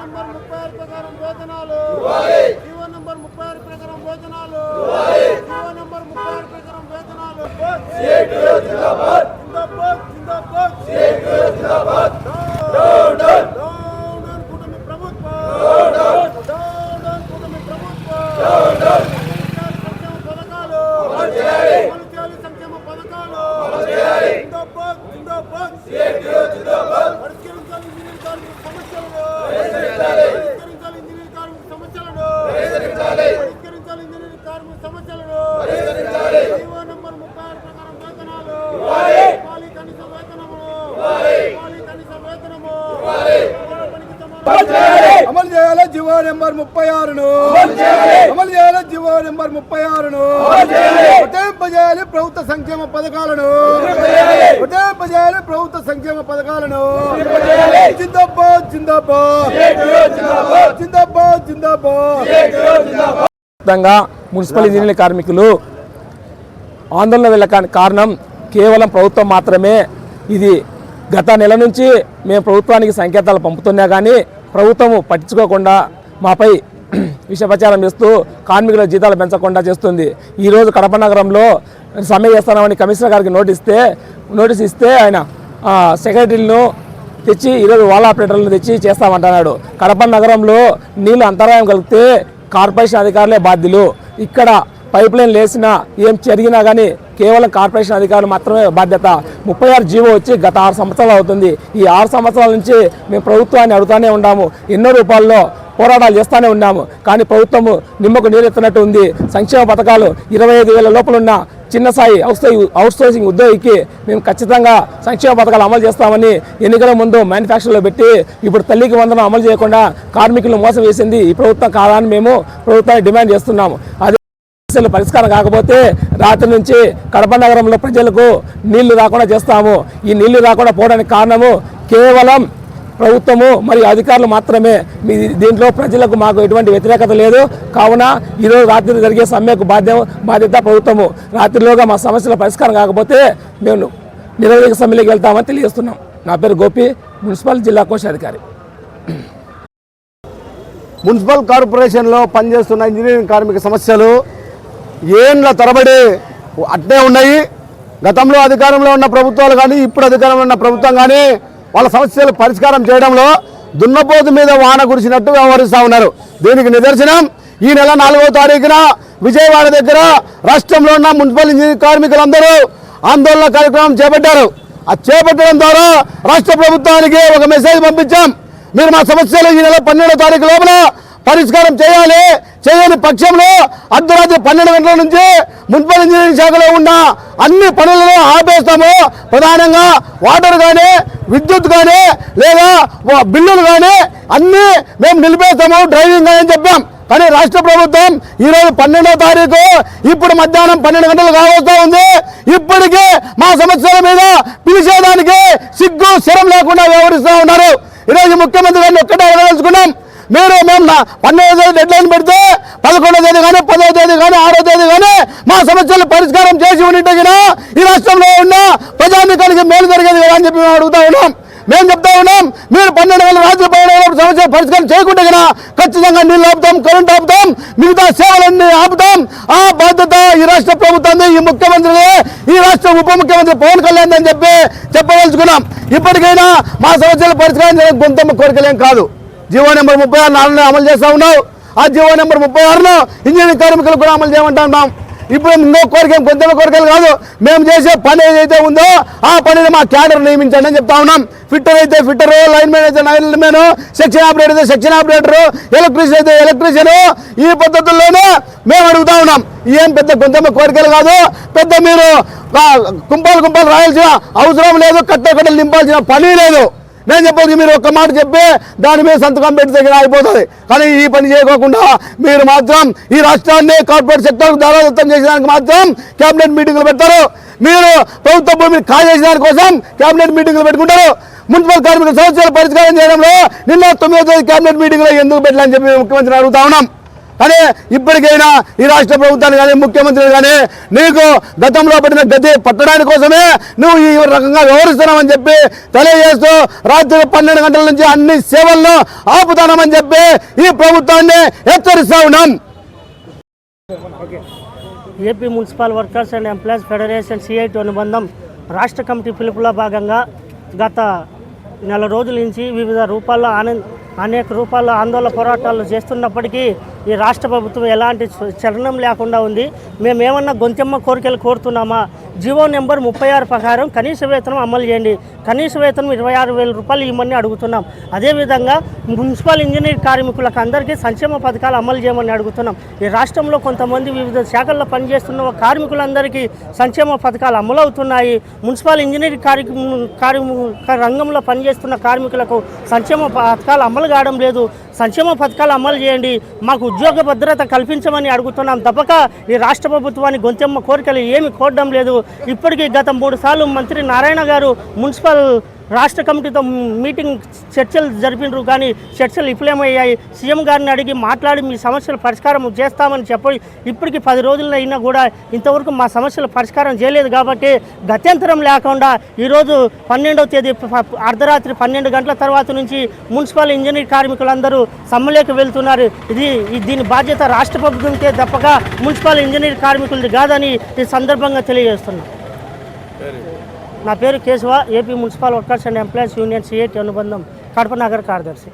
Number ముప్పై ఆరు ప్రకారం వేతనాలు జీవో నంబర్ ముప్పై ఆరు ప్రకారం వేతనాలు జీవో నంబర్ ముప్పై ఆరు ప్రకారం డౌన్ కూటమి ప్రభుత్వం. కూటమి ప్రభుత్వం. సంక్షేమ పథకాలు. అమలు చేయాలి సంక్షేమ పథకాలు జిందాబాద్ జిందాబాద్ పరిష్కరించాలి ఇంజనీర్ కార్మిక సమస్యలను పరిష్కరించాలి ఇంజనీర్ కార్మిక సమస్యలను పరిష్కరించాలి ఇంజనీర్ కార్మిక సమస్యలను జీవో నంబర్ ముప్పై ఆరు ప్రకారం వేతనాలు ఇవ్వాలి కనీస వేతనములు ఇవ్వాలి కనీస వేతనము పనికి సమానం అమలు చేయాలి జీవో నెంబర్ ముప్పై ఆరును. అమలు చేయాలి జీవో నెంబర్ ముప్పై ఆరును. పట్టేపజేయాలి ప్రభుత్వ సంక్షేమ పథకాలను. పట్టేపజేయాలి ప్రభుత్వ సంక్షేమ పథకాలను. జిందాబాద్ జిందాబాద్. జిందాబాద్ జిందాబాద్. మున్సిపల్ ఇంజనీరింగ్ కార్మికులు ఆందోళన వెళ్ళకాని కారణం కేవలం ప్రభుత్వం మాత్రమే. ఇది గత నెల నుంచి మేము ప్రభుత్వానికి సంకేతాలు పంపుతున్నా కానీ ప్రభుత్వము పట్టించుకోకుండా మాపై విషప్రచారం ఇస్తూ కార్మికుల జీతాలు పెంచకుండా చేస్తుంది. ఈరోజు కడప నగరంలో సమ్మె చేస్తామని కమిషనర్ గారికి నోటిస్తే నోటీస్ ఇస్తే ఆయన సెక్రటరీలను తెచ్చి ఈరోజు వాల్ ఆపరేటర్లను తెచ్చి చేస్తామంటున్నాడు. కడప నగరంలో నీళ్ళు అంతరాయం కలిగితే కార్పొరేషన్ అధికారులే బాధ్యులు. ఇక్కడ పైప్ లైన్ లేసినా ఏం జరిగినా కానీ కేవలం కార్పొరేషన్ అధికారులు మాత్రమే బాధ్యత. ముప్పై ఆరు జీవో వచ్చి గత ఆరు సంవత్సరాలు అవుతుంది. ఈ ఆరు సంవత్సరాల నుంచి మేము ప్రభుత్వాన్ని అడుగుతూనే ఉన్నాము. ఎన్నో రూపాల్లో పోరాటాలు చేస్తూనే ఉన్నాము. కానీ ప్రభుత్వము నిమ్మకు నీరెత్తినట్టు ఉంది. సంక్షేమ పథకాలు ఇరవై ఐదు వేల లోపలున్న చిన్న స్థాయి అవుట్ సోర్సింగ్ ఉద్యోగికి మేము ఖచ్చితంగా సంక్షేమ పథకాలు అమలు చేస్తామని ఎన్నికల ముందు మ్యానుఫ్యాక్చర్లో పెట్టి ఇప్పుడు తల్లికి వందనం అమలు చేయకుండా కార్మికులను మోసం వేసింది ఈ ప్రభుత్వం కాదని మేము ప్రభుత్వాన్ని డిమాండ్ చేస్తున్నాము. అదే సమస్యలు పరిష్కారం కాకపోతే రాత్రి నుంచి కడప నగరంలో ప్రజలకు నీళ్ళు రాకుండా చేస్తాము. ఈ నీళ్ళు రాకుండా పోవడానికి కారణము కేవలం ప్రభుత్వము మరియు అధికారులు మాత్రమే మీ దీంట్లో ప్రజలకు మాకు ఎటువంటి వ్యతిరేకత లేదు. కావున ఈరోజు రాత్రి జరిగే సమ్మెకు బాధ్య బాధ్యత ప్రభుత్వము. రాత్రిలోగా మా సమస్యల పరిష్కారం కాకపోతే మేము నిరవధిక సమ్మెలోకి వెళ్తామని తెలియజేస్తున్నాం. నా పేరు గోపి మున్సిపల్ జిల్లా కోశాధికారి. మున్సిపల్ కార్పొరేషన్లో పనిచేస్తున్న ఇంజనీరింగ్ కార్మిక సమస్యలు ఏండ్ల తరబడి అట్నే ఉన్నాయి. గతంలో అధికారంలో ఉన్న ప్రభుత్వాలు కానీ ఇప్పుడు అధికారంలో ఉన్న ప్రభుత్వం కానీ వాళ్ళ సమస్యలు పరిష్కారం చేయడంలో దున్నపోతు మీద వాన కురిసినట్టు వ్యవహరిస్తూ ఉన్నారు. దీనికి నిదర్శనం ఈ నెల నాలుగో తారీఖున విజయవాడ దగ్గర రాష్ట్రంలో ఉన్న మున్సిపల్ ఇంజనీరింగ్ కార్మికులందరూ ఆందోళన కార్యక్రమం చేపట్టారు. ఆ చేపట్టడం ద్వారా రాష్ట్ర ప్రభుత్వానికి ఒక మెసేజ్ పంపించాం. మీరు మా సమస్యలు ఈ నెల పన్నెండో తారీఖు లోపల పరిష్కారం చేయాలి. చేయని పక్షంలో అర్ధరాత్రి పన్నెండు గంటల నుంచి మున్సిపల్ ఇంజనీరింగ్ శాఖలో ఉన్న అన్ని పనులను ఆపేస్తాము. ప్రధానంగా వాటర్ కానీ విద్యుత్ కానీ లేదా బిల్లులు కానీ అన్నీ మేము నిలిపేస్తాము. డ్రైవింగ్ కానీ అని చెప్పాం. కానీ రాష్ట్ర ప్రభుత్వం ఈరోజు పన్నెండో తారీఖు ఇప్పుడు మధ్యాహ్నం పన్నెండు గంటలు కావస్తూ ఉంది. ఇప్పటికీ మా సమస్యల మీద పిలిచేదానికి సిగ్గు శరం లేకుండా వ్యవహరిస్తూ ఉన్నారు. ఈరోజు ముఖ్యమంత్రి గారిని ఒక్కటే అడగదలుచుకున్నాం. మీరు మేము పన్నెండో తేదీ డెడ్ లైన్ పెడితే పదకొండో తేదీ కానీ పదో తేదీ కానీ ఆరో తేదీ కానీ మా సమస్యలు పరిష్కారం చేసి ఉంటే ఈ రాష్ట్రంలో ఉన్న ప్రజానికానికి మేలు జరిగేది కదా అని చెప్పి మేము అడుగుతా ఉన్నాం. మేము చెప్తా ఉన్నాం మీరు పన్నెండు వేల రాత్రి పన్నెండు సమస్య పరిష్కారం చేయకుండా కదా ఖచ్చితంగా నీళ్ళు ఆపుతాం కరెంట్ ఆపుతాం మిగతా సేవలన్నీ ఆపుతాం. ఆ బాధ్యత ఈ రాష్ట్ర ప్రభుత్వాన్ని ఈ ముఖ్యమంత్రి ఈ రాష్ట్ర ఉప ముఖ్యమంత్రి పవన్ కళ్యాణ్ అని చెప్పి చెప్పదలుచుకున్నాం. ఇప్పటికైనా మా సమస్యలు పరిష్కారం చేయడం గొంతమ్మ కోరికలేం కాదు. జీవో నెంబర్ ముప్పై ఆరు నాలుగునే అమలు చేస్తా ఉన్నావు. ఆ జీవో నెంబర్ ముప్పై ఆరును ఇంజనీరింగ్ కార్మికులు కూడా అమలు చేయమంటా ఉన్నాం ఇప్పుడు ఇంకో కోరిక కొంత కోరికలు కాదు. మేము చేసే పని ఏదైతే ఉందో ఆ పనిని మా క్యాడర్ నియమించండి అని చెప్తా ఉన్నాం. ఫిట్టర్ అయితే ఫిట్టరు లైన్ మ్యాన్ అయితే లైన్ మ్యాన్ సెక్షన్ ఆపరేటర్ అయితే సెక్షన్ ఆపరేటరు ఎలక్ట్రీషియన్ అయితే ఎలక్ట్రీషియన్ ఈ పద్ధతుల్లోనే మేము అడుగుతా ఉన్నాం. ఏం పెద్ద కొంత కోరికలు కాదు. పెద్ద మీరు కుంపాలు కుంపాలు రాయాల్సిన అవసరం లేదు. కట్ట కట్టలు నింపాల్సిన పని లేదు. నేను చెప్పేది మీరు ఒక్క మాట చెప్పి దాని మీద సంతకం పెట్టి దగ్గర అయిపోతుంది కానీ ఈ పని చేయకోకుండా మీరు మాత్రం ఈ రాష్ట్రాన్ని కార్పొరేట్ సెక్టర్ దారాదత్తం చేసేదానికి మాత్రం కేబినెట్ మీటింగ్లు పెడతారు. మీరు ప్రభుత్వ భూమిని ఖాళీ చేసిన కోసం కేబినెట్ మీటింగ్లు పెట్టుకుంటారు. మున్సిపల్ కార్మికుల సమస్యల పరిష్కారం చేయడంలో నిన్న తొమ్మిదో తేదీ కేబినెట్ మీటింగ్లో ఎందుకు పెట్టాలని చెప్పి ముఖ్యమంత్రిని అడుగుతా ఉన్నాం. కానీ ఇప్పటికైనా ఈ రాష్ట్ర ప్రభుత్వాన్ని కానీ ముఖ్యమంత్రి కానీ నీకు గతంలో పడిన గతి పట్టడానికి కోసమే నువ్వు ఈ రకంగా వ్యవహరిస్తున్నామని చెప్పి తెలియజేస్తూ రాత్రి పన్నెండు గంటల నుంచి అన్ని సేవలను ఆపుతానమని చెప్పి ఈ ప్రభుత్వాన్ని హెచ్చరిస్తా ఉన్నాం AP municipal workers and employees federation CIT అనుబంధం రాష్ట్ర కమిటీ పిలుపులో భాగంగా గత నెల రోజుల నుంచి వివిధ రూపాల్లో ఆనంద్ అనేక రూపాల్లో ఆందోళన పోరాటాలు చేస్తున్నప్పటికీ ఈ రాష్ట్ర ప్రభుత్వం ఎలాంటి చలనం లేకుండా ఉంది. మేము ఏమన్నా గొంతెమ్మ కోరికలు కోరుతున్నామా? జీవో నెంబర్ ముప్పై ఆరు ప్రకారం కనీస వేతనం అమలు చేయండి. కనీస వేతనం ఇరవై ఆరు వేల రూపాయలు ఇవ్వమని అడుగుతున్నాం. అదేవిధంగా మున్సిపల్ ఇంజనీర్ కార్మికులకు అందరికీ సంక్షేమ పథకాలు అమలు చేయమని అడుగుతున్నాం. ఈ రాష్ట్రంలో కొంతమంది వివిధ శాఖల్లో పనిచేస్తున్న కార్మికులందరికీ సంక్షేమ పథకాలు అమలు అవుతున్నాయి మున్సిపల్ ఇంజనీర్ కార్మిక రంగంలో పనిచేస్తున్న కార్మికులకు సంక్షేమ పథకాలు అమలు కావడం లేదు. సంక్షేమ పథకాలు అమలు చేయండి. మాకు ఉద్యోగ భద్రత కల్పించమని అడుగుతున్నాం తప్పక. ఈ రాష్ట్ర ప్రభుత్వాన్ని గొంతెమ్మ కోరికలు ఏమి కోరడం లేదు. ఇప్పటికీ గత మూడు సార్లు మంత్రి నారాయణ గారు మున్సిపల్ రాష్ట్ర కమిటీతో మీటింగ్ చర్చలు జరిపినారు కానీ చర్చలు విఫలమయ్యాయి. సీఎం గారిని అడిగి మాట్లాడి మీ సమస్యల పరిష్కారం చేస్తామని చెప్పి ఇప్పటికి పది రోజులు అయినా కూడా ఇంతవరకు మా సమస్యల పరిష్కారం చేయలేదు కాబట్టి గత్యంతరం లేకుండా ఈరోజు పన్నెండవ తేదీ అర్ధరాత్రి పన్నెండు గంటల తర్వాత నుంచి మున్సిపల్ ఇంజనీర్ కార్మికులందరూ సమ్మెలోకి వెళ్తున్నారు. ఇది దీని బాధ్యత రాష్ట్ర ప్రభుత్వంకే తప్పక మున్సిపల్ ఇంజనీర్ కార్మికులది కాదని ఈ సందర్భంగా తెలియజేస్తున్నాం. నా పేరు Kesava AP municipal workers and employees union CIT అనుబంధం కడప నగర కార్యదర్శి.